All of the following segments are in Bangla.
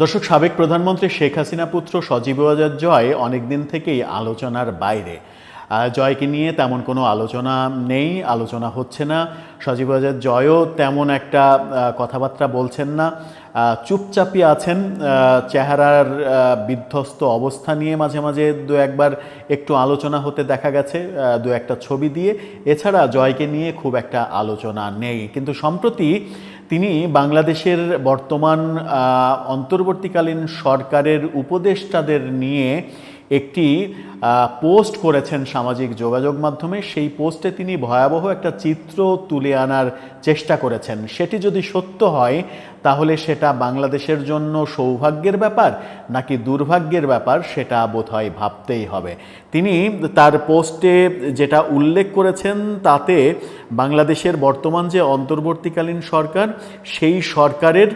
দর্শক, সাবেক প্রধানমন্ত্রী শেখ হাসিনা পুত্র সজীব ওয়াজেদ জয় অনেকদিন থেকেই আলোচনার বাইরে। জয়কে নিয়ে তেমন কোনো আলোচনা নেই, আলোচনা হচ্ছে না। সজীব ওয়াজেদ জয়ও তেমন একটা কথাবার্তা বলছেন না। চুপচাপই আছেন চেহারার বিধ্বস্ত অবস্থা নিয়ে মাঝে মাঝে দু একবার একটু আলোচনা হতে দেখা গেছে দু একটা ছবি দিয়ে। এছাড়া জয়কে নিয়ে খুব একটা আলোচনা নেই। কিন্তু সম্প্রতি তিনি বাংলাদেশের বর্তমান অন্তর্বর্তীকালীন সরকারের উপদেষ্টাদের নিয়ে একটি পোস্ট করেছেন সামাজিক যোগাযোগ মাধ্যমে। সেই পোস্টে তিনি ভয়াবহ একটা চিত্র তুলে আনার চেষ্টা করেছেন। সেটি যদি সত্য হয়, তাহলে সেটা বাংলাদেশের জন্য সৌভাগ্যের ব্যাপার নাকি দুর্ভাগ্যের ব্যাপার সেটা বোধহয় ভাবতেই হবে। তিনি তার পোস্টে যেটা উল্লেখ করেছেন, তাতে বাংলাদেশের বর্তমান যে অন্তর্বর্তীকালীন সরকার, সেই সরকারের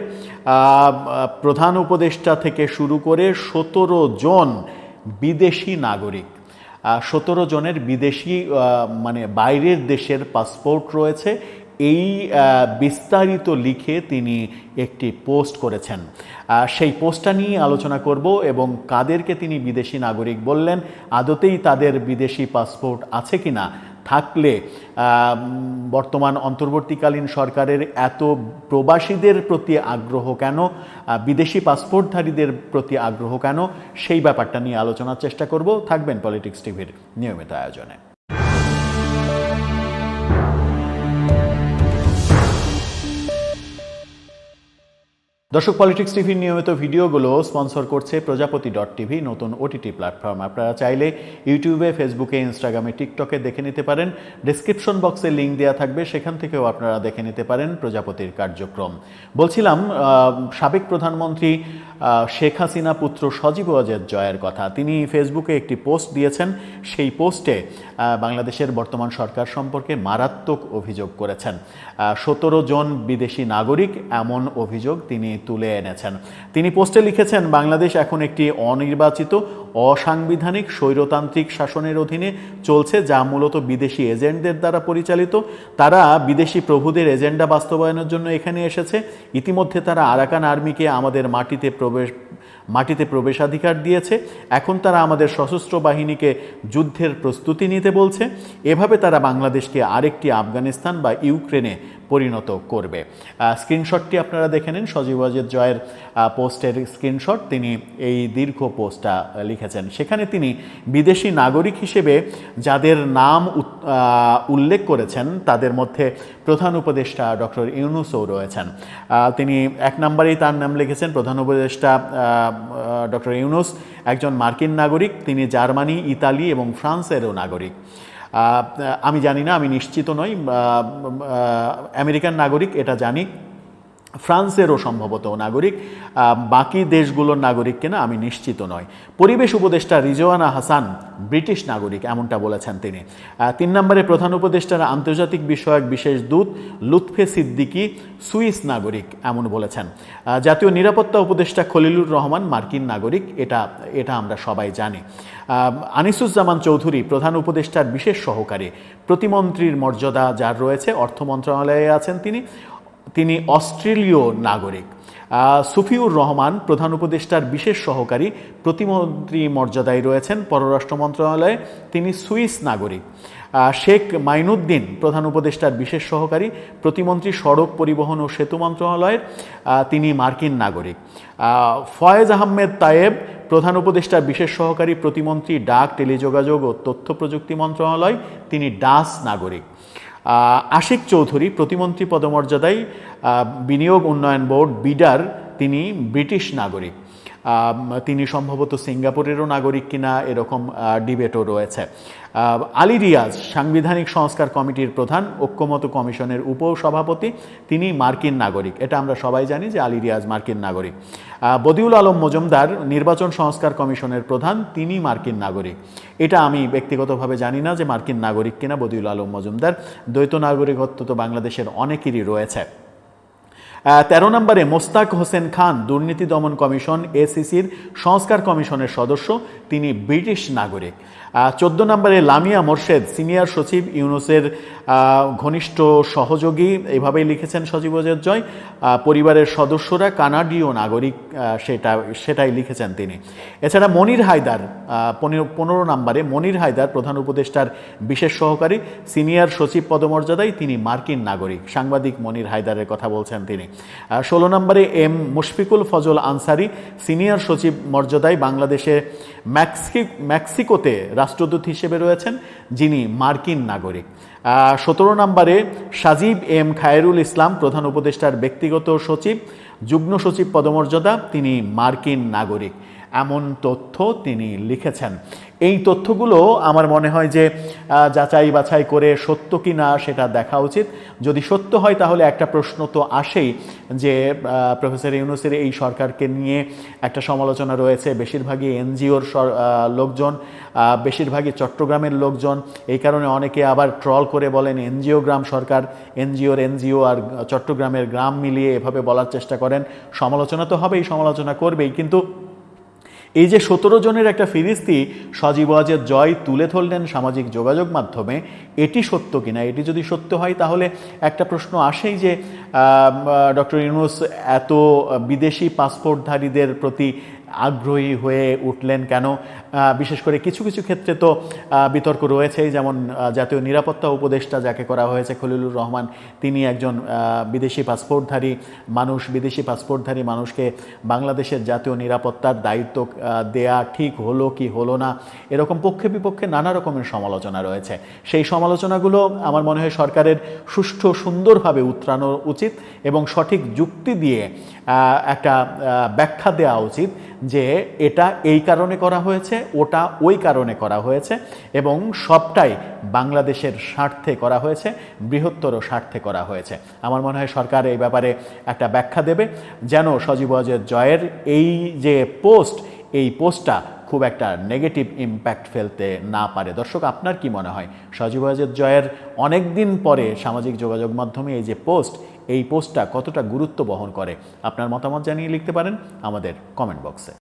প্রধান উপদেষ্টা থেকে শুরু করে সতেরো জন বিদেশি নাগরিক। সতেরো জনের বিদেশি মানে বাইরের দেশের পাসপোর্ট রয়েছে। এই বিস্তারিত লিখে তিনি একটি পোস্ট করেছেন। সেই পোস্টটা নিয়ে আলোচনা করব এবং কাদেরকে তিনি বিদেশি নাগরিক বললেন, আদতেই তাদের বিদেশি পাসপোর্ট আছে কিনা থাকলে বর্তমান অন্তর্বর্তীকালীন সরকারের এত প্রবাসীদের প্রতি আগ্রহ কেন বিদেশি পাসপোর্টধারীদের প্রতি আগ্রহ কেন, সেই ব্যাপারটা নিয়ে আলোচনার চেষ্টা করব। থাকবেন পলিটিক্স টিভির নিয়মিত আয়োজনে। দর্শক পলিটিক্স টিভির নিয়মিত ভিডিওগুলো স্পন্সর করছে প্রজাপতি ডট টিভি নতুন ওটিটি প্ল্যাটফর্ম আপনারা চাইলে ইউটিউবে, ফেসবুকে, ইনস্টাগ্রামে, টিকটকে দেখে নিতে পারেন। ডিসক্রিপশন বক্সে লিঙ্ক দেওয়া থাকবে, সেখান থেকেও আপনারা দেখে নিতে পারেন প্রজাপতির কার্যক্রম। বলছিলাম সাবেক প্রধানমন্ত্রী শেখ হাসিনা পুত্র সজীব ওয়াজেদ জয়ের কথা। তিনি ফেসবুকে একটি পোস্ট দিয়েছেন। সেই পোস্টে বাংলাদেশের বর্তমান সরকার সম্পর্কে মারাত্মক অভিযোগ করেছেন। সতেরো জন বিদেশি নাগরিক এমন অভিযোগ তিনি তুলে এনেছেন। তিনি পোস্টে লিখেছেন, বাংলাদেশ এখন একটি অনির্বাচিত, অসাংবিধানিক, স্বৈরতান্ত্রিক শাসনের অধীনে চলছে, যা মূলত বিদেশি এজেন্টদের দ্বারা পরিচালিত। তারা বিদেশি প্রভুদের এজেন্ডা বাস্তবায়নের জন্য এখানে এসেছে। ইতিমধ্যে তারা আরাকান আর্মিকে আমাদের মাটিতে প্রবেশ, মাটিতে প্রবেশাধিকার দিয়েছে। এখন তারা আমাদের সশস্ত্র বাহিনীকে যুদ্ধের প্রস্তুতি নিতে বলছে। এভাবে তারা বাংলাদেশকে আরেকটি আফগানিস্তান বা ইউক্রেনে পরিণত করবে। স্ক্রিনশটটি আপনারা দেখে নিন। সজীব ওয়াজেদ জয়ের পোস্টের স্ক্রিনশট। তিনি এই দীর্ঘ পোস্টটা লিখেছেন। সেখানে তিনি বিদেশি নাগরিক হিসেবে যাদের নাম উল্লেখ করেছেন, তাদের মধ্যে প্রধান উপদেষ্টা ডক্টর ইউনুসও রয়েছেন। তিনি এক নম্বরেই তার নাম লিখেছেন। প্রধান উপদেষ্টা ডক্টর ইউনুস একজন মার্কিন নাগরিক। তিনি জার্মানি, ইতালি এবং ফ্রান্সেরও নাগরিক। আমি জানি না আমি নিশ্চিত নই আমেরিকান নাগরিক এটা জানি। ফ্রান্সেরও সম্ভবত নাগরিক বাকি দেশগুলোর নাগরিক কিনা আমি নিশ্চিত নয় পরিবেশ উপদেষ্টা রিজওয়ানা হাসান ব্রিটিশ নাগরিক, এমনটা বলেছেন তিনি। তিন নম্বরে প্রধান উপদেষ্টার আন্তর্জাতিক বিষয়ক বিশেষ দূত লুৎফে সিদ্দিকি, সুইস নাগরিক, এমন বলেছেন। জাতীয় নিরাপত্তা উপদেষ্টা খলিলুর রহমান মার্কিন নাগরিক, এটা এটা আমরা সবাই জানি। আনিসুজ্জামান চৌধুরী, প্রধান উপদেষ্টার বিশেষ সহকারী, প্রতিমন্ত্রীর মর্যাদা যার রয়েছে, অর্থ মন্ত্রণালয়ে আছেন তিনি। তিনি অস্ট্রেলীয় নাগরিক। সুফিউর রহমান প্রধান উপদেষ্টার বিশেষ সহকারী প্রতিমন্ত্রী মর্যাদায় রয়েছেন পররাষ্ট্র মন্ত্রণালয়ে। তিনি সুইস নাগরিক। শেখ মাইনুদ্দিন প্রধান উপদেষ্টার বিশেষ সহকারী প্রতিমন্ত্রী সড়ক পরিবহন ও সেতু মন্ত্রণালয়ের। তিনি মার্কিন নাগরিক। ফয়েজ আহমেদ তায়েব প্রধান উপদেষ্টার বিশেষ সহকারী প্রতিমন্ত্রী ডাক, টেলিযোগাযোগ ও তথ্য প্রযুক্তি মন্ত্রণালয়। তিনি ডাস নাগরিক। আশিক চৌধুরী প্রতিমন্ত্রী পদমর্যাদায় বিনিয়োগ উন্নয়ন বোর্ড বিডার তিনি ব্রিটিশ নাগরিক। তিনি সম্ভবত সিঙ্গাপুরেরও নাগরিক কিনা এরকম ডিবেটও রয়েছে। আলী রিয়াজ, সাংবিধানিক সংস্কার কমিটির প্রধান, ঐক্যমত কমিশনের উপসভাপতি, তিনি মার্কিন নাগরিক। এটা আমরা সবাই জানি যে আলী রিয়াজ মার্কিন নাগরিক। বদিউল আলম মজুমদার, নির্বাচন সংস্কার কমিশনের প্রধান, তিনি মার্কিন নাগরিক। এটা আমি ব্যক্তিগতভাবে জানি না যে মার্কিন নাগরিক কিনা বদিউল আলম মজুমদার। দ্বৈত নাগরিকত্ব তো বাংলাদেশের অনেকেরই রয়েছে। তেরো নম্বরে মোস্তাক হোসেন খান দুর্নীতি দমন কমিশন এসিসির সংস্কার কমিশনের সদস্য। তিনি ব্রিটিশ নাগরিক। চোদ্দ নম্বরে লামিয়া মোর্শেদ, সিনিয়র সচিব ইউনুসের ঘনিষ্ঠ সহযোগী, এভাবেই লিখেছেন সজীব ওজের জয়। পরিবারের সদস্যরা কানাডীয় নাগরিক সেটা, সেটাই লিখেছেন তিনি। এছাড়া মনির হায়দার পনেরো নম্বরে মনির হায়দার, প্রধান উপদেষ্টার বিশেষ সহকারী, সিনিয়র সচিব পদমর্যাদায় তিনি মার্কিন নাগরিক। সাংবাদিক মনির হায়দারের কথা বলছেন তিনি। ষোলো নম্বরে এম মুশফিকুল ফজল আনসারি, সিনিয়র সচিব মর্যাদায় বাংলাদেশে ম্যাক্সি মেক্সিকোতে রাষ্ট্রদূত হিসেবে রয়েছেন যিনি মার্কিন নাগরিক। সতেরো নম্বরে সাজিব এম খায়রুল ইসলাম, প্রধান উপদেষ্টার ব্যক্তিগত সচিব, যুগ্ম সচিব পদমর্যাদা, তিনি মার্কিন নাগরিক। এমন তথ্য তিনি লিখেছেন। এই তথ্যগুলো আমার মনে হয় যে যাচাই বাছাই করে সত্য কি না সেটা দেখা উচিত। যদি সত্য হয়, তাহলে একটা প্রশ্ন তো আসেই যে প্রফেসর ইউনুসের এই সরকারকে নিয়ে একটা সমালোচনা রয়েছে। বেশিরভাগই এনজিওর লোকজন বেশিরভাগই চট্টগ্রামের লোকজন। এই কারণে অনেকে আবার ট্রল করে বলেন, এনজিও গ্রাম সরকার, এনজিওর এনজিও আর চট্টগ্রামের গ্রাম মিলিয়ে এভাবে বলার চেষ্টা করেন। সমালোচনা তো হবেই, সমালোচনা করবেই। কিন্তু এই যে সতেরো জনের একটা ফিরিস্তি, সজীব ওয়াজের জয় তুলে ধরলেন সামাজিক যোগাযোগ মাধ্যমে, এটি সত্য কিনা? এটি যদি সত্য হয়, তাহলে একটা প্রশ্ন আসেই যে ডক্টর ইউনুস এত বিদেশি পাসপোর্টধারীদের প্রতি আগ্রহী হয়ে উঠলেন কেন? বিশেষ করে কিছু কিছু ক্ষেত্রে তো বিতর্ক রয়েছেই। যেমন জাতীয় নিরাপত্তা উপদেষ্টা যাকে করা হয়েছে, খলিলুর রহমান, তিনি একজন বিদেশি পাসপোর্টধারী মানুষ, বিদেশি পাসপোর্টধারী মানুষকে বাংলাদেশের জাতীয় নিরাপত্তার দায়িত্ব দেয়া ঠিক হলো কি হলো না, এরকম পক্ষে বিপক্ষে নানা রকমের সমালোচনা রয়েছে। সেই সমালোচনাগুলো আমার মনে হয় সরকারের সুষ্ঠু সুন্দরভাবে উত্তরানো উচিত এবং সঠিক যুক্তি দিয়ে একটা ব্যাখ্যা দেওয়া উচিত যে এটা এই কারণে করা হয়েছে, ওটা ওই কারণে করা হয়েছে এবং সবটাই বাংলাদেশের স্বার্থে করা হয়েছে, বৃহত্তর স্বার্থে করা হয়েছে। আমার মনে হয় সরকার এই ব্যাপারে একটা ব্যাখ্যা দেবে যেন সজীব ওয়াজেদ জয়ের এই যে পোস্ট এই পোস্টটা খুব একটা নেগেটিভ ইম্প্যাক্ট ফেলতে না পারে। দর্শক, আপনার কি মনে হয়? সজীব জয়ের অনেক দিন পরে সামাজিক যোগাযোগ মাধ্যমে এই যে পোস্ট, এই পোস্টটা কতটা গুরুত্ব বহন করে? আপনার মতামত জানিয়ে লিখতে পারেন আমাদের কমেন্ট বক্সে